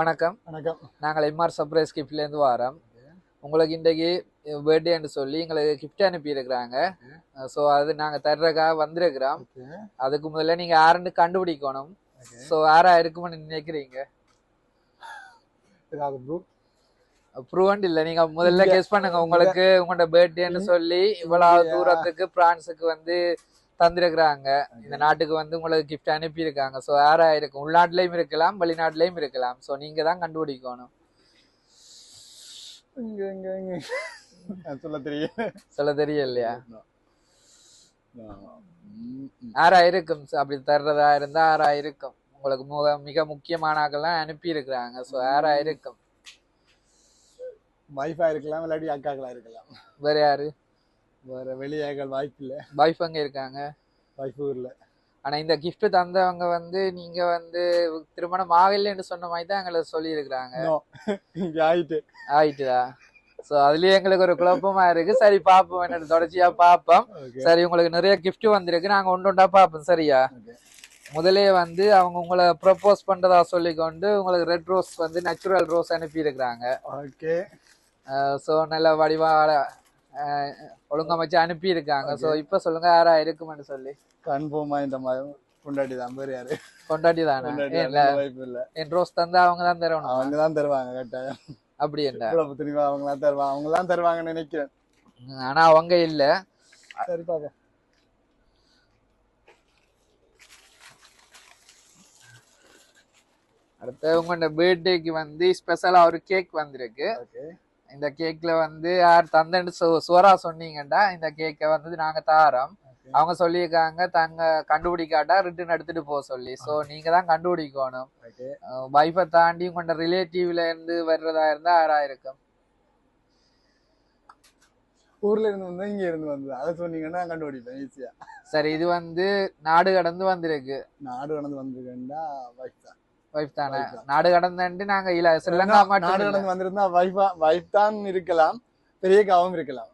வணக்கம். வணக்கம். நாங்கள் எம்ஆர் சர்ப்ரைஸ் கிஃப்ட்லேருந்து வரோம். உங்களுக்கு இன்றைக்கு பர்த்டேன்னு சொல்லி எங்களுக்கு கிஃப்ட் அனுப்பியிருக்கிறாங்க. ஸோ அது நாங்கள் தர்றதுக்காக வந்திருக்கிறோம். அதுக்கு முதல்ல நீங்கள் யாருன்னு கண்டுபிடிக்கணும். ஸோ யாரா இருக்கும்னு நினைக்கிறீங்க? ஏதாவது ப்ரூ ப்ரூவண்ட் இல்லை. நீங்க முதல்ல கெஸ் பண்ணுங்க. உங்களுக்கு உங்களோட பர்த்டேன்னு சொல்லி இவ்வளவு? தூரத்துக்கு பிரான்ஸுக்கு வந்து தந்திருக்கிறாங்க. இந்த நாட்டுக்கு வந்து உங்களுக்கு கிஃப்ட் அனுப்பியிருக்காங்க. ஸோ யாரா இருக்கும். உள்நாட்டிலையும் இருக்கலாம் வெளிநாட்டிலையும் இருக்கலாம். ஸோ நீங்க தான் கண்டுபிடிக்கணும். இங்க இங்க இங்க. நான் சொல்ல தெரியும் சொல்ல தெரியலையா? ம். யாரா இருக்கும் அப்படி தர்றதா இருந்தா யாரா இருக்கும் உங்களுக்கு முக மிக முக்கியமான ஆக்கெல்லாம் அனுப்பி இருக்கிறாங்க ஸோ யாரா இருக்கும் வைஃபா இருக்கலாம் இல்லாட்டி அக்காக்களா இருக்கலாம். வேற யாரு? வேற வெளியாக்கள் வாய்ப்பு இல்ல வைஃப் அங்க இருக்காங்க. வைஃப் இல்ல. ஆனா இந்த gift தந்தவங்க வந்து நீங்க வந்து திருமணம் ஆகலைன்னு சொன்ன மாதிரி தான் எங்களை சொல்லி இருக்கிறாங்க No. இங்க ஆயிட்டு. ஆயிட்டுதா? சோ அதுலயே எங்களுக்கு ஒரு குழப்பமா இருக்கு. சரி பாப்போம் என்ன தொடர்ச்சியா பாப்போம் ஓகே சரி உங்களுக்கு நிறைய gift வந்திருக்கு. நாங்க ஒன்று ஒன்றா பார்ப்போம். சரியா? முதலே வந்து அவங்க உங்களை ப்ரப்போஸ் பண்றதா சொல்லிக்கொண்டு உங்களுக்கு ரெட் ரோஸ் வந்து நேச்சுரல் ரோஸ் அனுப்பி இருக்கிறாங்க ஓகே ஸோ நல்ல வடிவா அஹ், ஒழுங்கமைச்சு அனுப்பி இருக்காங்க ஸோ இப்போ சொல்லுங்க யாரா இருக்குமென்னு சொல்லி. கன்ஃபார்மா இந்த மாதிரி கொண்டாடி தான். பேர் யாரு? கொண்டாடி தானே? கொண்டாடி இல்ல என் ரோஸ் தந்தா அவங்க தான் தரணும் அவங்க தான் தருவாங்க கட்டாயம் அப்படி என்ன? துணிவா அவங்க தான் தருவாங்க அவங்க தான் தருவாங்கன்னு நினைக்கிறேன். ஆனா அவங்க இல்ல. சரி பாப்போம் அடுத்து உங்களோட பர்த்டேக்கு வந்து ஸ்பெஷலா ஒரு கேக் வந்திருக்கு. ஓகே இந்த கேக்ல வந்து யார் தந்தேன்னு சுவரா சொன்னீங்கன்னா இந்த கேக்கை வந்து நாங்க தாரோம். அவங்க சொல்லியிருக்காங்க தாங்க கண்டுபிடிக்காட்டா ரிட்டர்ன் எடுத்துட்டு போக சொல்லி. சோ நீங்க தான் கண்டுபிடிக்கணும். வைஃபை தாண்டி உங்களோட ரிலேட்டிவ்ல இருந்து வர்றதா இருந்தா யாரா இருக்கும் ஊர்ல இருந்து வந்து இங்க இருந்து வந்து அதை சொன்னீங்கன்னா கண்டுபிடிப்பேன் ஈஸியா சரி இது வந்து நாடு கடந்து வந்திருக்கு. நாடு கடந்து வந்திருக்கேன்டா வைஃப் தான் வைஃப் தானே. நாடு கடந்து நாங்க இல்ல ஸ்ரீலங்கா நாடு. கடந்து வந்திருந்தா வைஃபா வைஃப் தான் இருக்கலாம் பெரிய காவும் இருக்கலாம்.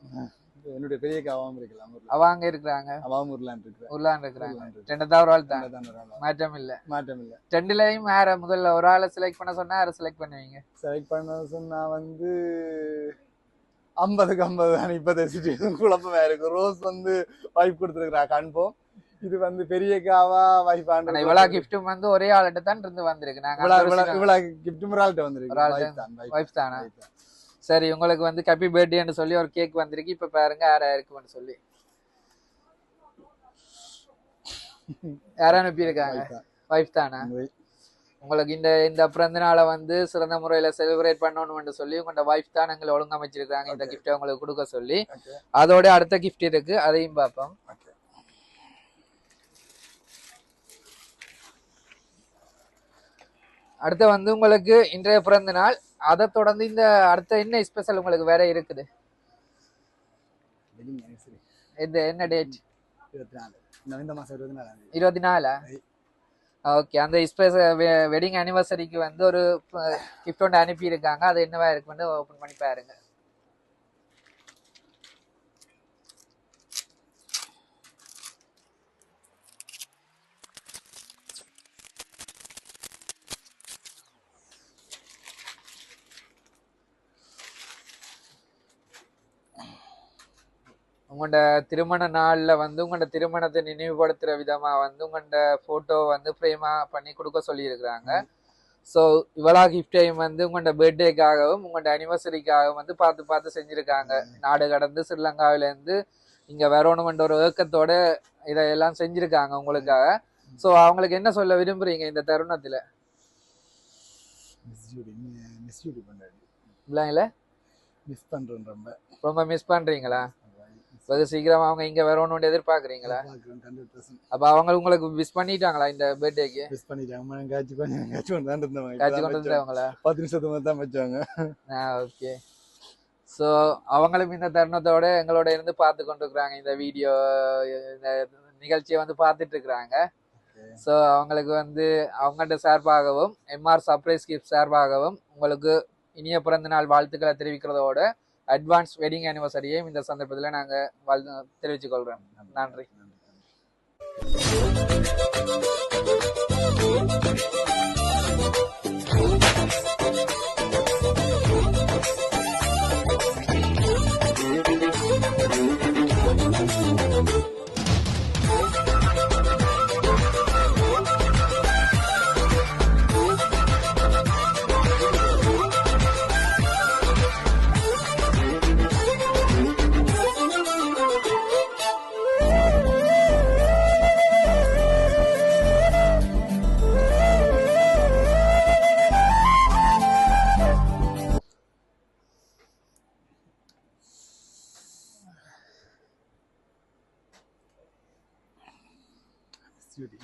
என்னுடைய பெரிய காவும் இருக்கலாம் அவ அங்க இருக்கிறாங்க? அவாவும் ஊர்லான் இருக்கிறாங்க. ஊர்லான் இருக்கிறேன். ரெண்டு தான் ஒரு ஆள் தான். மாற்றம் இல்ல. மாற்றம் இல்ல. ரெண்டுலயும் யார முதல்ல ஒரு ஆளை செலக்ட் பண்ண சொன்னா யாரை செலக்ட் பண்ணுவீங்க? செலக்ட் பண்ண சொன்னா வந்து ஐம்பதுக்கு ஐம்பது தான் இப்ப சுச்சுவேஷன் குழப்பமா இருக்கு. ரோஸ் வந்து வைஃப் கொடுத்துருக்கா கன்ஃபார்ம் இது வந்து பெரிய காவா வைஃப் ஆனா இவ்வளவு கிஃப்டும் வந்து ஒரே ஆள்கிட்ட தான் இருந்து வந்திருக்கு. நாங்க இவ்வளவு கிஃப்ட் முறால்ட்ட வந்திருக்கு. ஒரு வைஃப் தானே. சரி உங்களுக்கு வந்து ஹாப்பி பர்த்டேன்னு சொல்லி ஒரு கேக் வந்திருக்கு. இப்ப பாருங்க யாரா இருக்குன்னு சொல்லி. யாரும் அனுப்பியிருக்காங்க. வைஃப் தானே. உங்களுக்கு இந்த இந்த பிறந்த நாளை வந்து சிறந்த முறையில செலிப்ரேட் பண்ணணும்னு சொல்லி உங்களோட வைஃப் தான் எங்களை ஒழுங்கமைச்சிருக்காங்க. இந்த. கிஃப்ட்டை உங்களுக்கு கொடுக்க சொல்லி. அதோட அடுத்த கிஃப்ட் இருக்கு. அதையும் பார்ப்போம். அடுத்து வந்து உங்களுக்கு இன்றைய பிறந்த நாள். அதை தொடர்ந்து இந்த அடுத்த என்ன ஸ்பெஷல் உங்களுக்கு வேற இருக்குது. இது என்ன டேட் இருபத்தி நாலு. ஓகே அந்த ஸ்பெஷல் வெட்டிங் அனிவர்சரிக்கு வந்து ஒரு கிஃப்ட் ஒன்று அனுப்பி இருக்காங்க அது என்னவா இருக்குன்னு ஓப்பன் பண்ணி பாருங்க. உங்களோட திருமண நாள்ல வந்து உங்களோட திருமணத்தை நினைவுபடுத்துற விதமா வந்து உங்களோட போட்டோ வந்து ஃப்ரேமா பண்ணி கொடுக்க சொல்லியிருக்கிறாங்க. ஸோ இவ்வளோ கிஃப்டையும் வந்து உங்களோட பர்த்டேக்காகவும் உங்களோட அனிவர்சரிக்காகவும் வந்து பார்த்து பார்த்து செஞ்சிருக்காங்க. நாடு கடந்து ஸ்ரீலங்காவில இருந்து இங்க வரணுமென்ற ஒரு ஏக்கத்தோட இதையெல்லாம் செஞ்சிருக்காங்க உங்களுக்காக. ஸோ அவங்களுக்கு என்ன சொல்ல விரும்புறீங்க இந்த தருணத்துல? Miss பண்றேன். ரொம்ப. ரொம்ப மிஸ் பண்றீங்களா? வெகு சீக்கிரமா அவங்க இங்க வரணும்னு எதிர்பார்க்கறீங்களா? பார்க்கிறேன், 100% அப்ப அவங்க உங்களுக்கு மிஸ் பண்ணிட்டாங்களா இந்த பர்த்டேக்கு miss பண்ணிட்டாங்க. எங்காச்சும் கொஞ்சம் எங்காச்சும் கொண்டு தான் இருந்தவங்க. இப்பதான் கொண்டு வச்சாங்க. வந்தவங்களா பத்து நிமிஷத்துக்கு முன்னாடி தான் வச்சாங்க. ஆ ஓகே ஸோ அவங்களும் இந்த தருணத்தோட எங்களோட இருந்து பார்த்து கொண்டிருக்கிறாங்க. இந்த வீடியோ இந்த நிகழ்ச்சியை வந்து பார்த்துட்டு இருக்கிறாங்க. ஸோ அவங்களுக்கு வந்து அவங்கள்ட்ட சார்பாகவும் எம்ஆர் சர்ப்ரைஸ் கிஃப்ட் சார்பாகவும் உங்களுக்கு இனிய பிறந்த நாள் வாழ்த்துக்களை தெரிவிக்கிறதோட அட்வான்ஸ் வெட்டிங் அனிவர்சரியையும் இந்த சந்தர்ப்பத்தில் நாங்கள் வாழ்த்து தெரிவித்துக்கொள்கிறோம் நன்றி. நன்றி. City